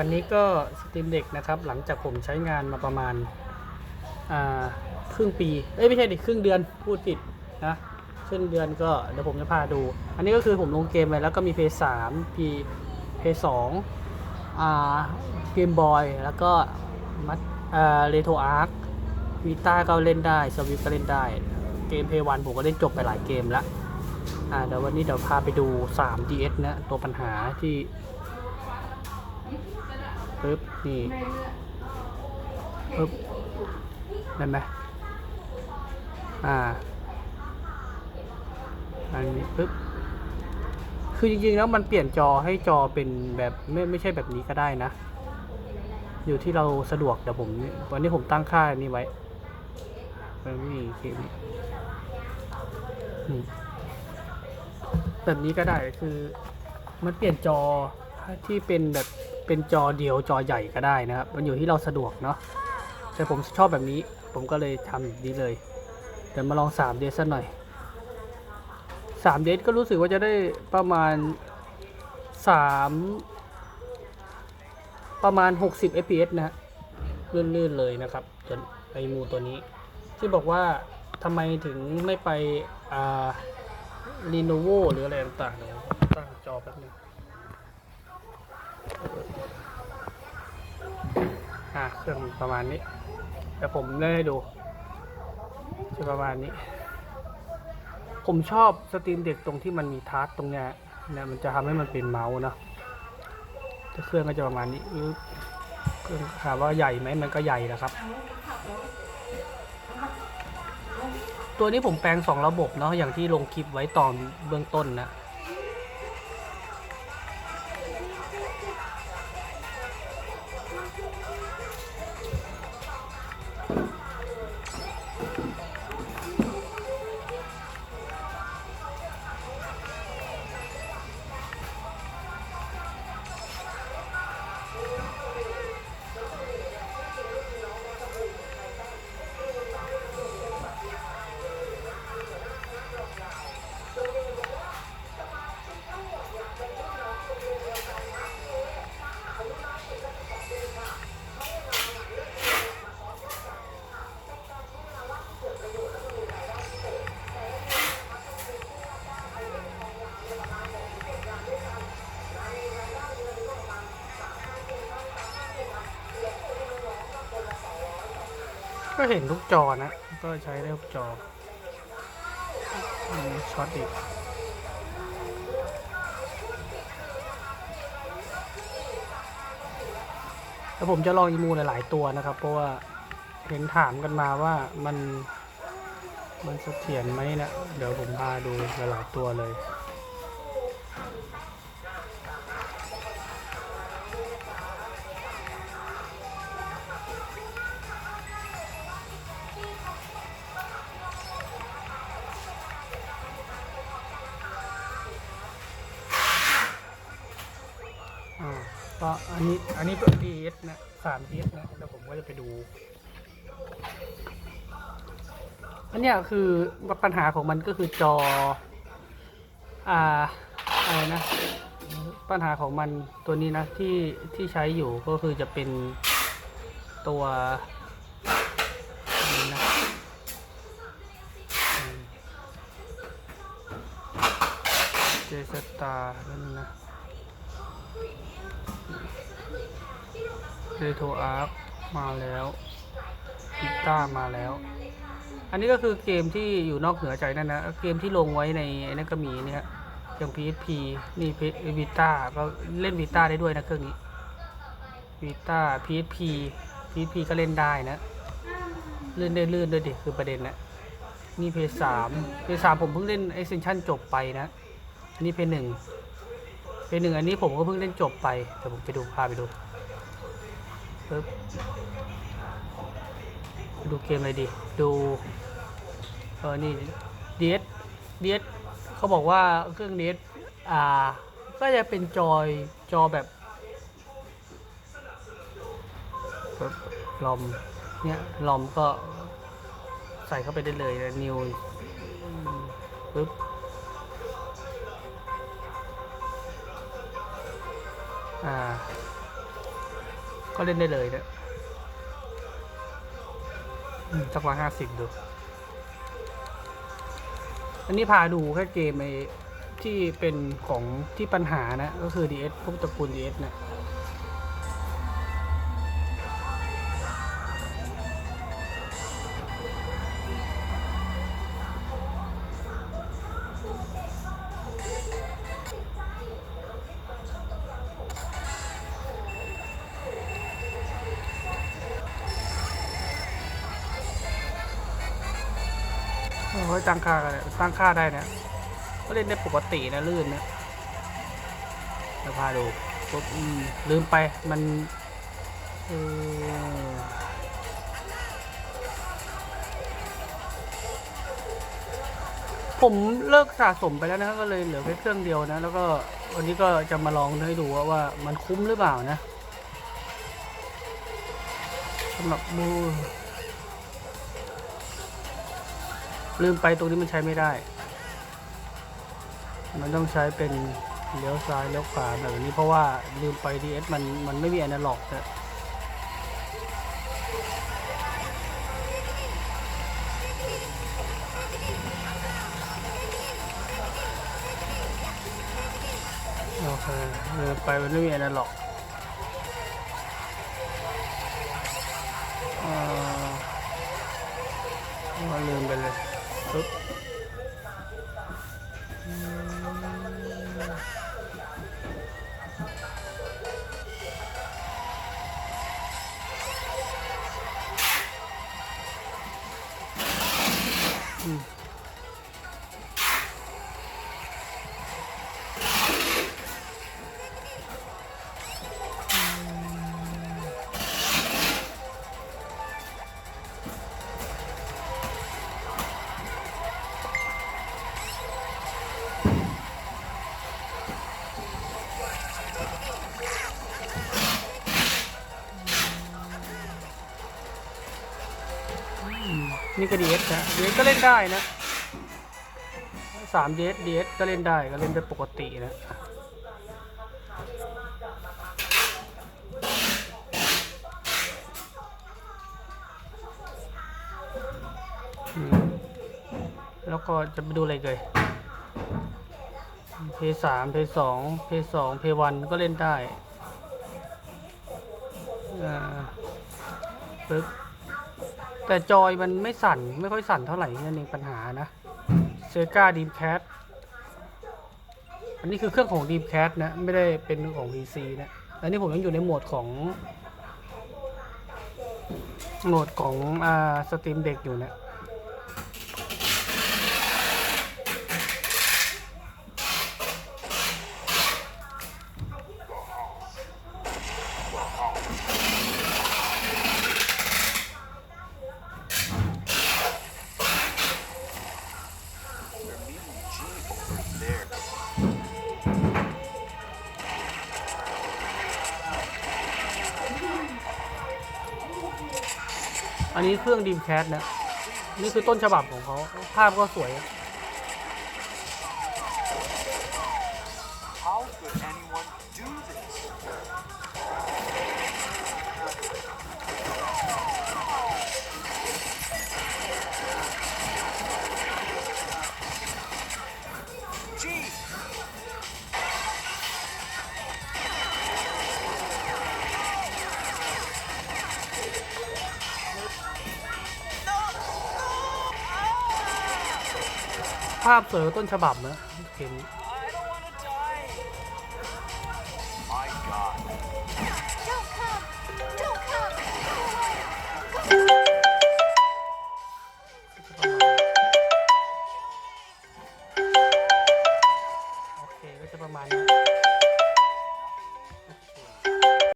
อันนี้ก็สตรีมเด็กนะครับ หลังจากผมใช้งานมาประมาณาครึ่งปี เอ้ยไม่ใช่ดิครึ่งเดือนพูดผิดนะครึ่งเดือนก็เดี๋ยวผมจะพาดู อันนี้ก็คือผมลงเกมไปแล้วก็มีเพย์สามพีเพย์สองเกมบอยแล้วก็มัดอ่าเรโทอาร์ควีต้าก็เล่นได้สวิฟก็เล่นได้ เกมเพย์วันผมก็เล่นจบไปหลายเกมแล้วอ่าเดี๋ยววันนี้เดี๋ยวพาไปดู 3DS นะตัวปัญหาที่ ปึ๊บนี่ปึ๊บเห็นไหมอ่าอันนี้ปึ๊บคือจริงๆแล้วมันเปลี่ยนจอให้จอเป็นแบบไม่ไม่ใช่แบบนี้ก็ได้นะ อยู่ที่เราสะดวกเดี๋ยวผมวันนี้ผมตั้งค่านี้ไว้นไม่มีคลิปอืมแบบนี้ก็ได้คือมันเปลี่ยนจอที่เป็นแบบ เป็นจอเดียวจอใหญ่ก็ได้นะครับ มันอยู่ที่เราสะดวกเนาะแต่ผมชอบแบบนี้ ผมก็เลยทำแบบนี้เลย เดี๋ยวมาลอง3 d ดสักหน่อย3 d ดซก็รู้สึกว่าจะได้ประมาณ 3 ประมาณ 60 fps นะฮะลื่นๆเลยนะครับจนไอมูตัวนี้ ที่บอกว่าทำไมถึงไม่ไปอ่า Lenovo หรืออะไรต่างๆตั้งจอแป๊บนึง อะเครื่องประมาณนี้เดี๋ยวผมเล่นให้ดูจะประมาณนี้ ผมชอบสตรีมเด็กตรงที่มันมีทัชตรงเนี้ยเนี่ยมันจะทำให้มันเป็นเมาส์เนาะเครื่องก็จะประมาณนี้เครื่องถามว่าใหญ่ไหมมันก็ใหญ่นะครับ ตัวนี้ผมแปลงสองระบบเนาะอย่างที่ลงคลิปไว้ตอนเบื้องต้นนะ เห็นทุกจอนะ ก็ใช้ได้ทุกจอช็อตอีกแล้วผมจะลองอีมูหลาย ๆ ตัวนะครับ เพราะว่าเห็นถามกันมาว่ามันมันเสถียรไหมเนะเดี๋ยวผมพาดูหลาย ๆ ตัวเลย ก็อันนี้อันนี้ก็ DS นะสาม DS นะแล้วผมก็จะไปดู อันเนี้ยคือปัญหาของมันก็คือจอ อ่าอะไรนะ ปัญหาของมันตัวนี้นะที่ที่ใช้อยู่ก็คือจะเป็นตัวนี้นะเจสตานั่นนะ เรโทรอาร์มาแล้วพิต้ามาแล้ว อันนี้ก็คือเกมที่อยู่นอกเหนือใจนั่นนะ เกมที่ลงไว้ในนั่นก็มีเนี่ยอย่าง PSP นี่วิต้าก็เล่นวิต้าได้ด้วยนะเครื่องนี้วิต้า PSP PSP ก็เล่นได้นะ เล่นได้ลื่นด้วยดิคือประเด็นนะนี่เพย์สามเพย์สามผมเพิ่งเล่นไอเซนชั่นจบไปนะ อันนี้เพย์หนึ่งเพย์หนึ่งอันนี้ผมก็เพิ่งเล่นจบไปเดี๋ยวผมไปดูพาไปดู ปึ๊บดูเกมอะไรดี ดูเออนี่เดียสเดียสเขาบอกว่าเครื่องเดียสอ่า ก็จะเป็นจอยจอแบบปลอมเนี่ยลอมก็ใส่เข้าไปได้เลยนิวปึ๊บอ่า ก็เล่นได้เลยเนี่ยจักวันห้าสิบดู อันนี้พาดูแค่เกมไอที่เป็นของที่ปัญหานะ ก็คือ DS พวกตระกูล DS นะ เฮ้ตั้งค่ากันตั้งค่าได้นะก็เล่นได้ปกตินะลื่นนะเดี๋ยวพาดูปุ๊บลืมไปมันเออผมเลิกสะสมไปแล้วนะก็เลยเหลือแค่เครื่องเดียวนะ แล้วก็วันนี้ก็จะมาลองให้ดูว่าว่ามันคุ้มหรือเปล่านะสำหรับมือ ลืมไปตรงนี้มันใช้ไม่ได้ มันต้องใช้เป็นเลี้ยวซ้ายเลี้ยวขวาแบบนี้เพราะว่าลืมไป DS มันมันไม่มีอนาล็อกนะโอเคลืมไปมันไม่มีอนาล็อก Mm. นี่ก็ดีเอสนะดีเอสก็เล่นได้นะสามดีเอสดีเอสก็เล่นได้ก็เล่นได้ปกตินะแล้วก็จะไปดูอะไรเลยเพย์สามเพย์สองเพย์สองเพย์วันก็เล่นได้อ่าปึ๊บ แต่จอยมันไม่สั่นไม่ค่อยสั่นเท่าไหร่นั่นเองปัญหานะเซกาดีมแคทอันนี้คือเครื่องของดีมแคทนะ ไม่ได้เป็นของ PC นะอันนี้ผมยังอยู่ในโหมดของ โหมดของอ่าสตรีมเด็กอยู่นะี่ย นนี้เครื่องดีมแคทนะ นี่คือต้นฉบับของเขา ภาพก็สวย ภาพสวยกว่าต้นฉบับนะเห็น